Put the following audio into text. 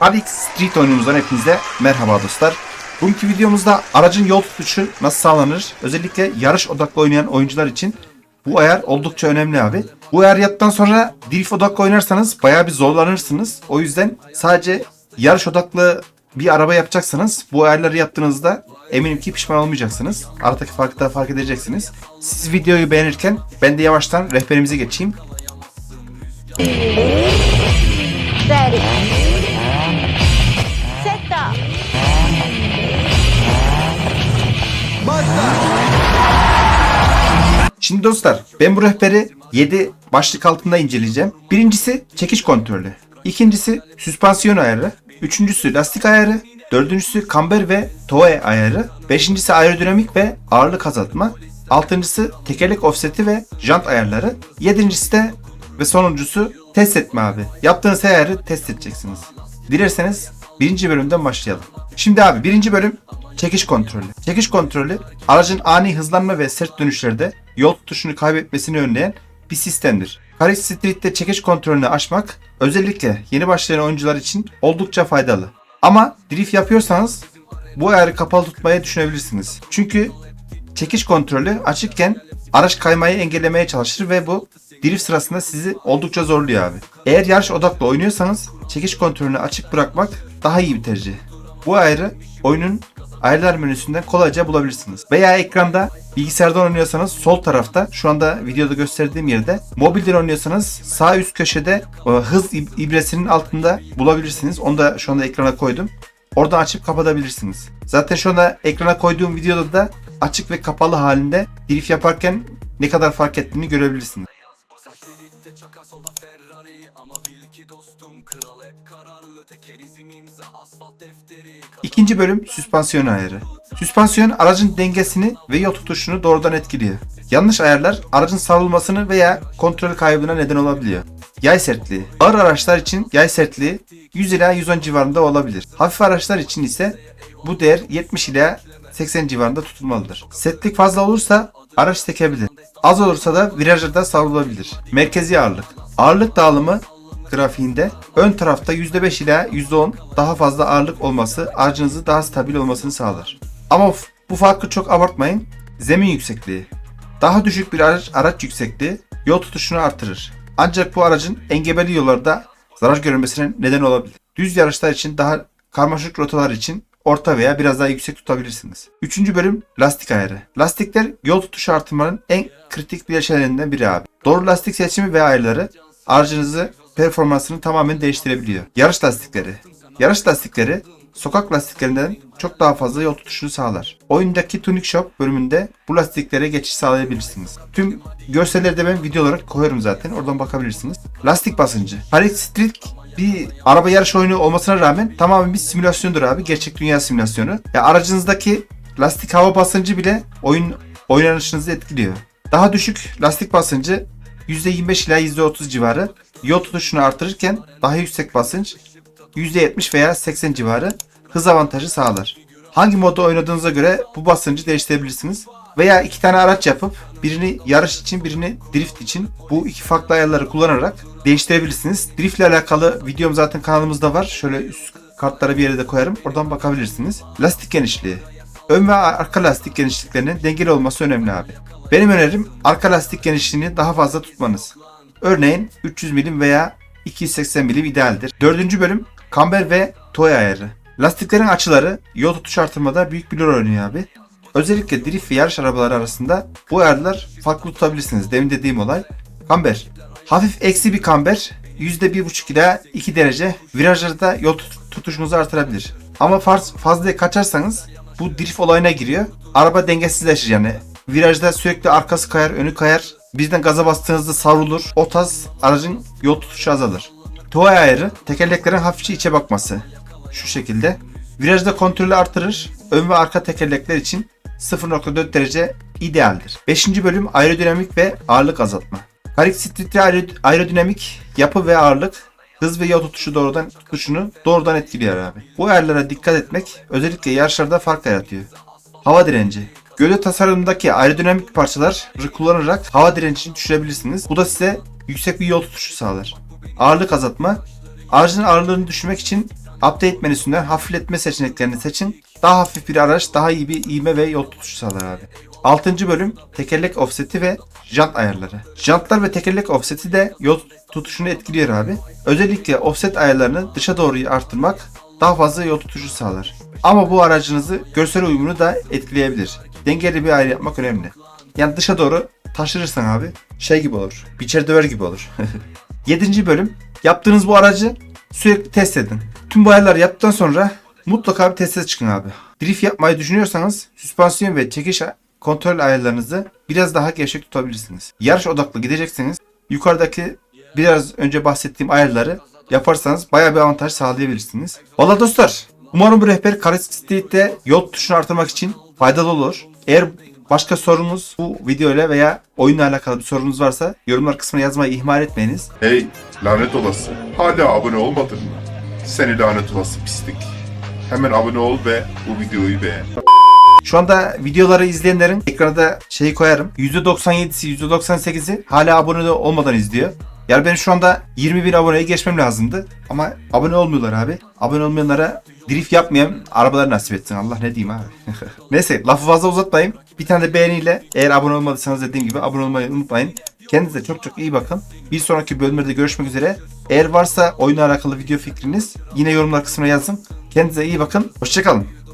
Alex Street oyunumuzdan hepinize merhaba dostlar. Bugünkü videomuzda aracın yol tutuşu nasıl sağlanır? Özellikle yarış odaklı oynayan oyuncular için bu ayar oldukça önemli abi. Bu ayar yaptıktan sonra drift odaklı oynarsanız bayağı bir zorlanırsınız. O yüzden sadece yarış odaklı bir araba yapacaksanız bu ayarları yaptığınızda eminim ki pişman olmayacaksınız. Aradaki farkı da fark edeceksiniz. Siz videoyu beğenirken ben de yavaştan rehberimize geçeyim. Dostlar ben bu rehberi 7 başlık altında inceleyeceğim. Birincisi çekiş kontrolü. İkincisi süspansiyon ayarı. Üçüncüsü lastik ayarı. Dördüncüsü kamber ve toe ayarı. Beşincisi aerodinamik ve ağırlık azaltma. Altıncısı tekerlek offseti ve jant ayarları. Yedincisi de ve sonuncusu test etme abi. Yaptığınız her ayarı test edeceksiniz. Dilerseniz birinci bölümden başlayalım. Şimdi abi birinci bölüm çekiş kontrolü. Çekiş kontrolü aracın ani hızlanma ve sert dönüşlerde yol tutuşunu kaybetmesini önleyen bir sistemdir. Paris Street'te çekiş kontrolünü aşmak özellikle yeni başlayan oyuncular için oldukça faydalı. Ama drift yapıyorsanız bu ayarı kapalı tutmayı düşünebilirsiniz. Çünkü çekiş kontrolü açıkken araç kaymayı engellemeye çalışır ve bu drift sırasında sizi oldukça zorluyor abi. Eğer yarış odaklı oynuyorsanız çekiş kontrolünü açık bırakmak daha iyi bir tercih. Bu ayarı oyunun ayarlar menüsünden kolayca bulabilirsiniz. Veya ekranda bilgisayardan oynuyorsanız sol tarafta şu anda videoda gösterdiğim yerde mobilden oynuyorsanız sağ üst köşede e, hız ib- ibresinin altında bulabilirsiniz. Onu da şu anda ekrana koydum. Oradan açıp kapatabilirsiniz. Zaten şu anda ekrana koyduğum videoda da açık ve kapalı halinde drift yaparken ne kadar fark ettiğini görebilirsiniz. İkinci bölüm süspansiyon ayarı. Süspansiyon aracın dengesini ve yol tutuşunu doğrudan etkiliyor. Yanlış ayarlar aracın savrulmasını veya kontrol kaybına neden olabiliyor. Yay sertliği. Ağır araçlar için yay sertliği 100 ila 110 civarında olabilir. Hafif araçlar için ise bu değer 70 ila 80 civarında tutulmalıdır. Sertlik fazla olursa araç sekebilir. Az olursa da virajlarda savrulabilir. Merkezi ağırlık. Ağırlık dağılımı grafiğinde ön tarafta %5 ila %10 daha fazla ağırlık olması aracınızı daha stabil olmasını sağlar. Ama bu farkı çok abartmayın. Zemin yüksekliği. Daha düşük bir araç, araç yüksekliği yol tutuşunu artırır. Ancak bu aracın engebeli yollarda zarar görmesine neden olabilir. Düz yarışlar için daha karmaşık rotalar için orta veya biraz daha yüksek tutabilirsiniz. Üçüncü bölüm lastik ayarı. Lastikler yol tutuşu artırmanın en kritik bileşenlerinden biri abi. Doğru lastik seçimi ve ayarları aracınızı performansını tamamen değiştirebiliyor. Yarış lastikleri. Yarış lastikleri sokak lastiklerinden çok daha fazla yol tutuşunu sağlar. Oyundaki Tuning Shop bölümünde bu lastiklere geçiş sağlayabilirsiniz. Tüm görselleri de ben video olarak koyarım zaten. Oradan bakabilirsiniz. Lastik basıncı. Paris Street bir araba yarış oyunu olmasına rağmen tamamen bir simülasyondur abi. Gerçek dünya simülasyonu. Ya aracınızdaki lastik hava basıncı bile oyun oynanışınızı etkiliyor. Daha düşük lastik basıncı %25 ila %30 civarı yol tutuşunu artırırken daha yüksek basınç %70 veya 80 civarı hız avantajı sağlar. Hangi modda oynadığınıza göre bu basıncı değiştirebilirsiniz. Veya iki tane araç yapıp birini yarış için birini drift için bu iki farklı ayarları kullanarak değiştirebilirsiniz. Drift ile alakalı videom zaten kanalımızda var. Şöyle üst kartlara bir yere de koyarım. Oradan bakabilirsiniz. Lastik genişliği. Ön ve arka lastik genişliklerinin dengeli olması önemli abi. Benim önerim arka lastik genişliğini daha fazla tutmanız. Örneğin 300 milim veya 280 milim idealdir. Dördüncü bölüm kamber ve toy ayarı. Lastiklerin açıları yol tutuş artırmada büyük bir rol oynuyor abi. Özellikle drift ve yarış arabaları arasında bu ayarlar farklı tutabilirsiniz. Demin dediğim olay. Kamber. Hafif eksi bir kamber %1,5 ila 2 derece virajlarda yol tut- tutuşunuzu artırabilir. Ama fazla kaçarsanız bu drift olayına giriyor. Araba dengesizleşir yani. Virajda sürekli arkası kayar, önü kayar. Birden gaza bastığınızda savrulur. O tarz aracın yol tutuşu azalır. Toy ayarı tekerleklerin hafifçe içe bakması. Şu şekilde. Virajda kontrolü artırır. Ön ve arka tekerlekler için 0.4 derece idealdir. 5. bölüm aerodinamik ve ağırlık azaltma. Paris Street'te aero- aerodinamik yapı ve ağırlık hız ve yol tutuşu doğrudan tutuşunu doğrudan etkiliyor abi. Bu ayarlara dikkat etmek özellikle yarışlarda fark yaratıyor. Hava direnci. Gövde tasarımındaki aerodinamik parçaları kullanarak hava direncini düşürebilirsiniz. Bu da size yüksek bir yol tutuşu sağlar. Ağırlık azaltma. Aracın ağırlığını düşürmek için Update menüsünden hafifletme seçeneklerini seçin. Daha hafif bir araç daha iyi bir ivme ve yol tutuşu sağlar abi. 6. bölüm tekerlek offseti ve jant ayarları. Jantlar ve tekerlek offseti de yol tutuşunu etkiliyor abi. Özellikle offset ayarlarını dışa doğru arttırmak daha fazla yol tutuşu sağlar. Ama bu aracınızı görsel uyumunu da etkileyebilir. Dengeli bir ayar yapmak önemli. Yani dışa doğru taşırırsan abi şey gibi olur. Biçer döver gibi olur. 7. bölüm. Yaptığınız bu aracı sürekli test edin. Tüm bu ayarları yaptıktan sonra mutlaka bir teste çıkın abi. Drift yapmayı düşünüyorsanız süspansiyon ve çekiş kontrol ayarlarınızı biraz daha gevşek tutabilirsiniz. Yarış odaklı gidecekseniz yukarıdaki biraz önce bahsettiğim ayarları yaparsanız bayağı bir avantaj sağlayabilirsiniz. Valla dostlar umarım bu rehber Street'te yol tutuşunu artırmak için faydalı olur. Eğer başka sorunuz bu video ile veya oyunla alakalı bir sorunuz varsa yorumlar kısmına yazmayı ihmal etmeyiniz. Hey lanet olası. Hala abone olmadın mı? Seni lanet olası pislik. Hemen abone ol ve bu videoyu beğen. Şu anda videoları izleyenlerin ekranda şeyi koyarım. %97'si %98'i hala abone olmadan izliyor. Yani benim şu anda 20 bin aboneye geçmem lazımdı. Ama abone olmuyorlar abi. Abone olmayanlara drift yapmayan arabalar nasip etsin. Allah ne diyeyim abi. Neyse lafı fazla uzatmayayım. Bir tane de beğeniyle eğer abone olmadıysanız dediğim gibi abone olmayı unutmayın. Kendinize çok çok iyi bakın. Bir sonraki bölümlerde görüşmek üzere. Eğer varsa oyunla alakalı video fikriniz yine yorumlar kısmına yazın. Kendinize iyi bakın. Hoşçakalın.